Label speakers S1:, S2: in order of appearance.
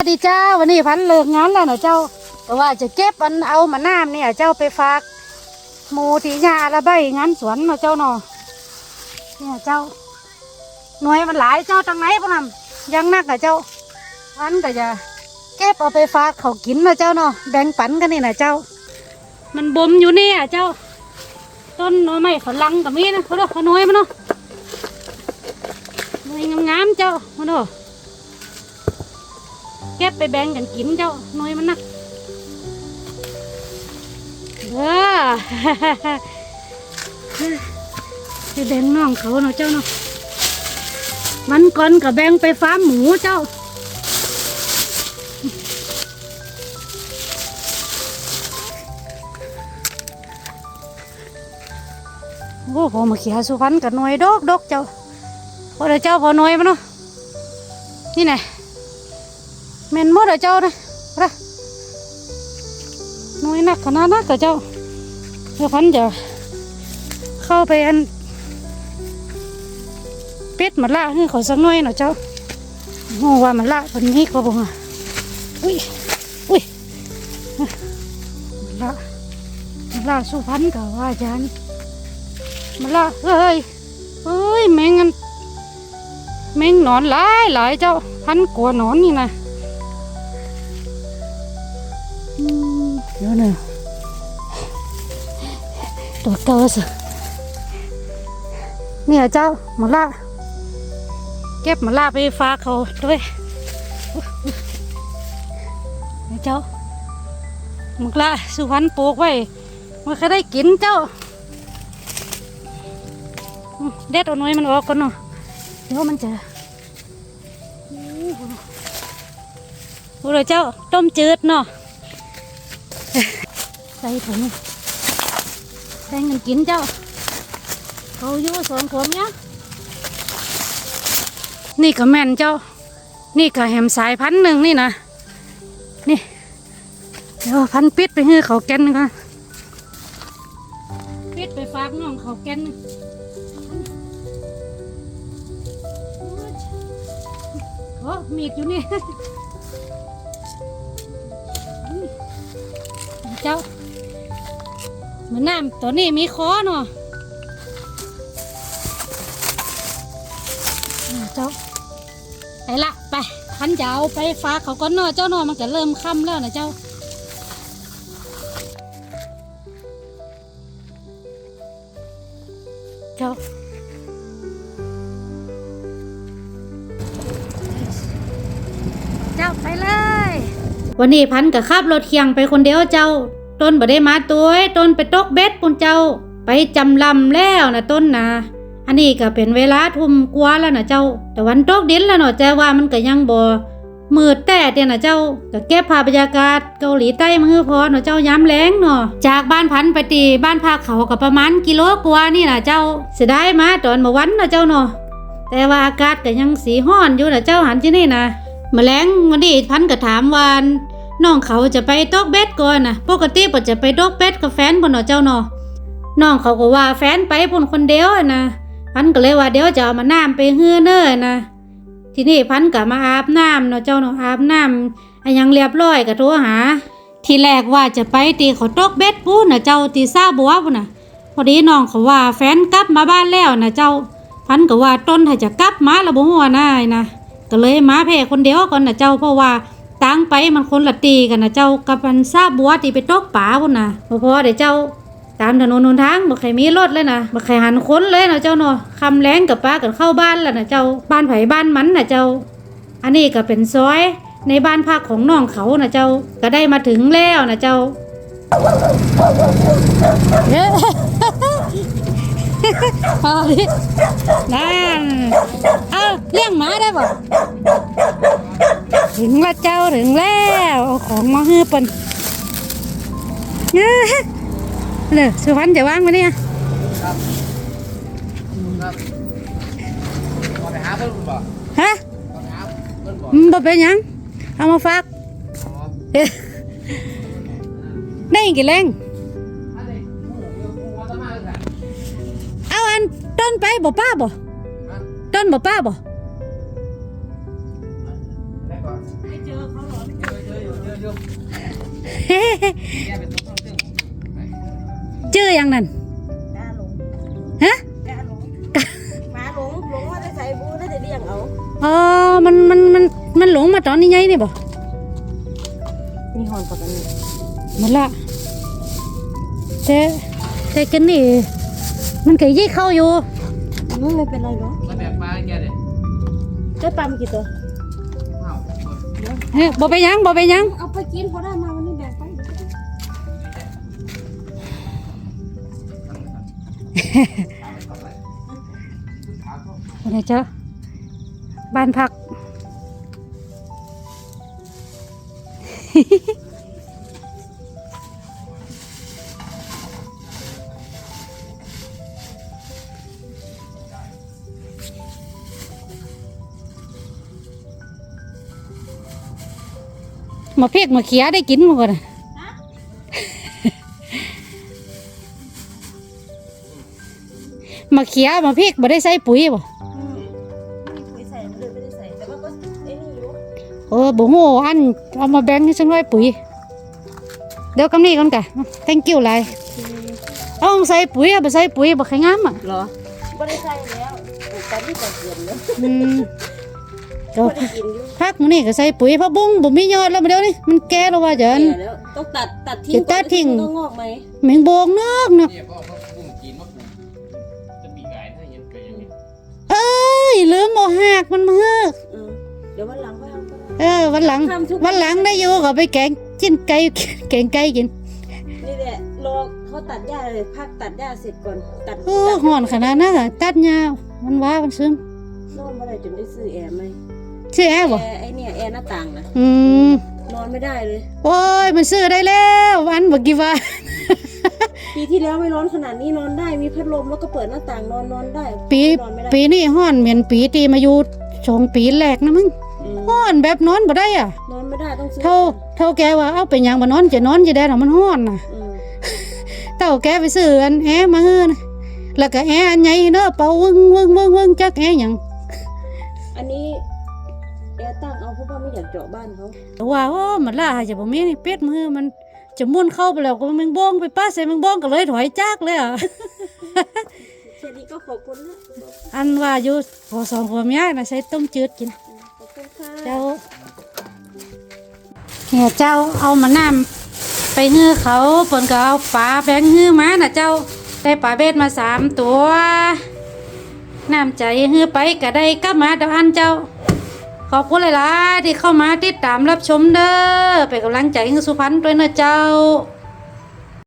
S1: สวัสดีเจ้าวันนี้พันเลิกงานแล้วนะเจ้า แต่ว่าจะเก็บอันเอามาน้ำเนี่ยเจ้าไปฝากหมูที่ยาละใบงานสวนนะเจ้าเนาะเนี่ยเจ้า หน่วยมันหลายเจ้าตังไหนพะนำยังนักนะเจ้าพันก็จะเก็บเอาไปฝากเขากินนะเจ้าเนาะแบ่งปันกันนี่นะเจ้า มันบ่มอยู่เนี่ยเจ้า ต้นน้อยไม้ฝรั่งกับมีนะเขาเนาะเขาหน่วยมันเนาะหน่วยงามๆเจ้ามาเนาะ เก็บไปแบ่งกันกินเจ้าหน่อยมันนักเออไปแบ่งน้องเขาเนาะเจ้าเนาะมันก่อนกับแบ่งไปฟ้ามหมูเจ้าโอ้โหมาเขียสุพรรณกับหน่วยดอกดอกเจ้าพอเดี๋ยวเจ้าพอหน่วยมันเนาะนี่ไง เมนมดอเจ้านะระน้อยนักขนาดนักกับเจ้าเดี๋ยวพันจะเข้าไปอันเป็ดมาละให้เขาสักหน่อยหน่อยเจ้าโอ้ว่ามันละคนนี้ก็บอกว่าอุ้ยอุ้ยมันละมันละสุพรรณกับว่าอาจารย์มันละเอ้ยเอ้ยแมงอันแมงหนอนหลายหลายเจ้าพันกลัวหนอนนี่นะ อืมเดี๋ยวหนึ่งตัวเตอสิเนี่ยเจ้ามาละเก็บมาละไปฝาเขาด้วยเจ้ามาละสุพรรณปลูกไว้มันก็ได้กินเจ้า เด็ดเอาหน่อยมันออกก่อนเนาะเดี๋ยวมันจะโอ้โหโอ้โหเจ้าต้มจืดเนาะ ใส่ถุงใส่เงินกินเจ้าเขาอยู่สวนผมเนี่ยนี่ก็แม่นเจ้า นี่ก็แหมสายพันธุ์หนึ่งนี่นะนี่เดี๋ยวพันปิดไปให้เขาแกนก่อนปิดไปฝากน้องเขาแกนโอ้มีดอยู่นี่ เจ้าเหมือนน้ำตัวนี้มีคอเนาะเจ้าไปละไปพันจะเอาไปฝาเขาก่อนเนเจ้านาะมันก็เริ่มค่ำแล้วนะเจ้าเจ้า วันนี้พันกับขับรถเคียงไปคนเดียวเจ้า ต้นบ่ได้มาตัวต้นไปตกเบ็ดปุ่นเจ้า ไปจำลำแล้วนะต้นนะอันนี้ก็เป็นเวลาทุ่มกว่าแล้วนะเจ้า แต่วันตกดินแล้วเนาะแต่ว่ามันก็ยังบ่มืดแต่เดียนะเจ้าก็เก็บภาพบรรยากาศเกาหลีใต้มือพอเนาะเจ้าย้ำแรงเนาะจากบ้านพันไปตีบ้านพาคเขาก็ประมาณกิโลกว่านี่นะเจ้าเสียดายมาตอนเมื่อวันนะเจ้าเนาะแต่ว่าอากาศก็ยังสีห้อนอยู่นะเจ้าหันที่นี่นะแมลงวันนี้พันก็ถามวา น้องเขาจะไปตกเบ็ดก่อนนะปกติปจะไปตกเบ็ดกับแฟนบนเนาะเจ้าเนาะน้องเขาก็ว่าแฟนไปบนคนเดียวอะนะพันก็เลยว่าเดี๋ยวจะเอามาน้ำไปเฮือเน้อนะทีนี้พันก็มาอาบน้ำเนาะเจ้าเนาะอาบน้ำอันยังเรียบร้อยก็โทรหา ทีแรกว่าจะไปตีเขาตกเบ็ดปู้นะเจ้าตีซาบัวปู้นะพอดีน้องเขาว่าแฟนกลับมาบ้านแล้วนะเจ้า พันก็ว่าต้นถ้าจะกลับมาล้วบ่หัวหน้านะก็เลยมาแพ่คนเดียวก่อนนะเจ้าเพราะว่า ตั้งไปมันคนละตีกันนะเจ้ากับมันทราบบัวที่ไปตกป่าพุ่นนะพอพอเดี๋ยวเจ้าตามถนนหนทางบ่ใครมีรถเลยนะบ่ใครหันคนเลยนะเจ้าเนาะคำแรงกับป้ากันเข้าบ้านแล้วนะเจ้าบ้านไผบ้านมันนะเจ้า อันนี้ก็เป็นซอยในบ้านพักของน้องเขานะเจ้าก็ได้มาถึงแล้วนะเจ้า เอดินั่นเอาเลี้ยงหมาได้ป่ะถึงแล้วเจ้าถึงแล้วเอาของมาให้เปิ่นเอ้อเลยสุพรรณจะว่างไหมเนี่ย
S2: ครับขอไปหาเพิ่นบ่
S1: ฮะ
S2: ขอไปหาเพิ่นบ่
S1: มันบ่เป็นหยังเอามาฝากได้กี่แรง นต้นไปบ่ป้าบ่
S2: ฮะ
S1: ต้นบ่ป้าบ่
S2: ได้ก่อน
S1: ให้เจอเขาหรอ
S2: มแกเป็นตัวต้องเติม
S1: ชื่ออย่างนั้น
S3: กาหลง
S1: ฮะ
S3: กาหลงหมาหลงหลงว่าจะใส่บูน่าจะเลี้ยงเอา
S1: อ๋อมันมันมันมันหลงมาตอนนี้ไงนี่บ่
S3: มีหอนปกติ
S1: มันละแต่แต่กันนี่มันก็ยี่เข้าอยู่
S3: นู้นไม่เป็นไรหรอก
S2: มาแบกปลาแกเด็ด
S3: ได้ปลามากี่ตัว
S2: ว้าว
S1: เฮ้ยบ่ไปหยังบ่ไปหยัง
S3: เอาไปกินพอได้มาวันนี้แบ่งไป
S1: อะไรเจ้าบ้านพัก มาเพียกมาเขียได้กินมาก่อนน่ะมาเขียมาเพียกบ่ได้ใส่ปุ๋ยบ่
S3: อืมไม่ใส่เลยไม่ได้ใส่แต่ว่าก็ไอ้นี่อยู่
S1: เออบ่ฮู้อันเอามาแบ่งให้ฉันไว้ปุ๋ย เดี๋ยวกำนี้ก่อนกะ thank you หลายเอาใส่ปุ๋ยอะบ่ใส่ปุ๋ยบ่ค่อยงามอะ
S3: เหรอไม่ได้ใส่แล้วปลูกตอนที่แต่เกินแล้ว
S1: อืม ก็
S3: ไม่ได้กินอยู่
S1: พักมื้อนี้ก็ใส่ปุ๋ยผักบุ้งบ่มียอดแล้วมาเดี๋ยวนี้มันแก่แล้วว่าจัน
S3: แก่แล้วต้องตัดตัดทิ้ง
S1: จะตัดทิ้ง
S3: ก่อนต้องงอกไหม
S1: แมงโบงนอกเนาะ
S2: เนี่ยพ่อพ่อปุ้มกินมาปลูกจะปีกไก่ถ้าเย็นไปยังไง
S1: เอ้ยลืมบ่หักมันมาเฮ้อ
S3: เออเดี๋ยววันหลังก็ทำก็ได้
S1: เออวันหลัง
S3: ทำทุก
S1: วันหลังได้อยู่ก็ไปแกงกินไก่แกงไก่กิน
S3: นี่แหละรอเขาตัดหญ้าเลยพักตัดหญ้าเสร็จก่อนตัด
S1: โอ้
S3: ตัด
S1: ฮ้อนขนาดนั้นอะตัดยาวมันว่ามันซึม
S3: นอนไม่ได้จนได้ซื้อแอร์ไหม
S1: ชื่อแอร์บ่
S3: แอร์ไอเนี่ยแอร์หน้าต่างนะ
S1: อืม
S3: นอนไม่ได้เลย
S1: โอ้ยมันซื้อได้แล้ววันบ่กี่ว่า
S3: ปีที่แล้วไม่ร้อนขนาดนี้นอนได้มีพัดลมแล้วก็เปิดหน้าต่างนอนนอนได้
S1: ปี
S3: นอนไม่ได้
S1: ปีนี้ฮ้อนเหมือนปีที่มาอยู่สองปีแรกนะมึง
S3: อืม
S1: ฮ้อนแบบนอนบ่ได้อะ
S3: นอนไม่ได้ต้องซื้อ
S1: เท่าเท่าแกว่าเอาไปหยังบ่นอนจะนอนจะได้หรอมันฮ้อนน่ะ
S3: อืม
S1: เท่าแกไปซื้ออันแอร์มาเฮือนะแล้วก็แอร์อันใหญ่เนาะเป่าวึ่งวึ่งวึ่งวึ่งจักแอร์หยัง
S3: อันนี้ แอร์ตั้งเอาเพราะว่าไม่อยากเจาะบ้านเขา
S1: ว่าโอ้มันล่าจะบ่มีนี่เป็ดมือมันจะมุ่นเข้าไปแล้วก็แมงบองไปป้าใส่แมงบองก็เลยถอยจากเลยอะ
S3: แค่นี้ก็ขอบคุณนะ
S1: อันว่าอยู่พอสองผัวเมียน่ะใส่ต้มจืดกิน
S3: ขอบคุณค่ะ
S1: เจ้าเนี่ยเจ้าเอามาน้ำไปฮื้อเขาเปิ่นก็เอาปลาแบงฮื้อมาน่ะเจ้าได้ปลาเบ็ดมาสามตัวน้ำใจฮื้อไปก็ได้กลับมาเดยวอันเจ้า ขอบคุณหลายๆที่เข้ามาติดตามรับชมเด้อเป็นกำลังใจให้สุพรรณด้วยนะเจ้า